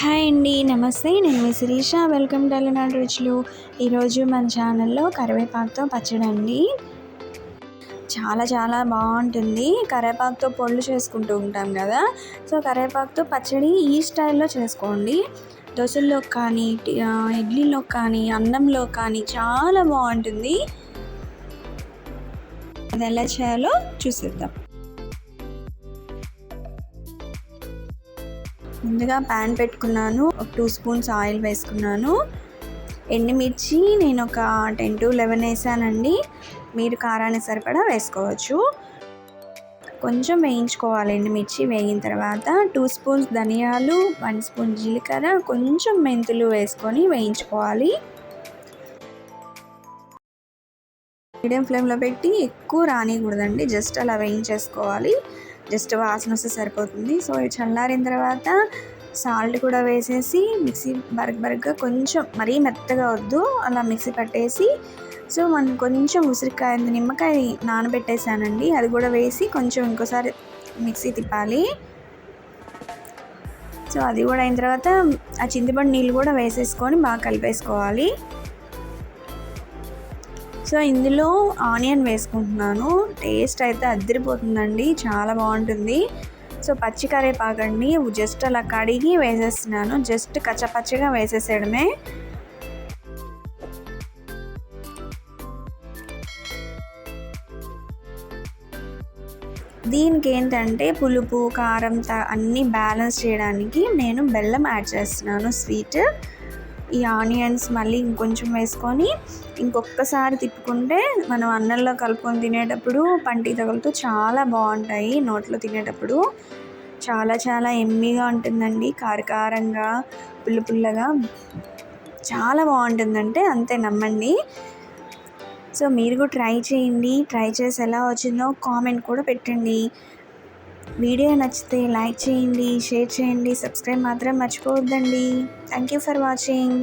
Hi అండి నమస్తే. నేను మీ శిరీష. వెల్కమ్ టు అలనాడు రుచులు. ఈరోజు మన ఛానల్లో కరివేపాకుతో పచ్చడి అండి. చాలా చాలా బాగుంటుంది. కరివేపాకుతో పొళ్ళు చేసుకుంటూ ఉంటాం కదా. సో కరివేపాకుతో పచ్చడి ఈ స్టైల్లో చేసుకోండి. దోశల్లో కానీ ఇడ్లీలో కానీ అన్నంలో కానీ చాలా బాగుంటుంది. అది ఎలా చేయాలో చూసేద్దాం. ముందుగా ప్యాన్ పెట్టుకున్నాను. ఒక టూ స్పూన్స్ ఆయిల్ వేసుకున్నాను. ఎండుమిర్చి నేను ఒక టెన్ టు లెవెన్ వేసానండి. మీరు కారాన్ని సరిపడా వేసుకోవచ్చు. కొంచెం వేయించుకోవాలి ఎండుమిర్చి వేగిన తర్వాత. టూ స్పూన్స్ ధనియాలు వన్ స్పూన్ జీలకర్ర కొంచెం మెంతులు వేసుకొని వేయించుకోవాలి. మీడియం ఫ్లేమ్లో పెట్టి ఎక్కువ రానికూడదండి జస్ట్ అలా వేయించేసుకోవాలి. జస్ట్ వాసన వస్తే సరిపోతుంది. సో చల్లారిన తర్వాత సాల్ట్ కూడా వేసేసి మిక్సీ బరగ్ బరగ్గా కొంచెం మరీ మెత్తగా వద్దు. అలా మిక్సీ పట్టేసి సో మనం కొంచెం ఉసిరికాయ నిమ్మకాయ నానబెట్టేసానండి. అది కూడా వేసి కొంచెం ఇంకోసారి మిక్సీ తిప్పాలి. సో అది కూడా అయిన తర్వాత ఆ చింతపండు నీళ్ళు కూడా వేసేసుకొని బాగా కలిపేసుకోవాలి. సో ఇందులో ఆనియన్ వేసుకుంటున్నాను. టేస్ట్ అయితే అద్దరిపోతుందండి చాలా బాగుంటుంది. సో పచ్చి కరేపాకండి జస్ట్ అలా కడిగి వేసేస్తున్నాను. జస్ట్ కచ్చపచ్చగా వేసేసేయడమే. దీనికి ఏంటంటే పులుపు కారం అన్నీ బ్యాలెన్స్ చేయడానికి నేను బెల్లం యాడ్ చేస్తున్నాను. స్వీట్. ఈ ఆనియన్స్ మళ్ళీ ఇంకొంచెం వేసుకొని ఇంకొకసారి తిప్పుకుంటే మనం అన్నంలో కలుపుకొని తినేటప్పుడు పంటి తగులుతూ చాలా బాగుంటాయి నోట్లో తినేటప్పుడు. చాలా చాలా ఎమ్మీగా ఉంటుందండి కారకారంగా పుల్ల పుల్లగా. చాలా బాగుంటుందంటే అంతే నమ్మండి. సో మీరు కూడా ట్రై చేయండి ట్రై చేసి ఎలా వచ్చిందో కామెంట్ కూడా పెట్టండి. వీడియో నచ్చితే లైక్ చేయండి షేర్ చేయండి సబ్స్క్రైబ్ మాత్రం మర్చిపోవద్దండి. Thank you for watching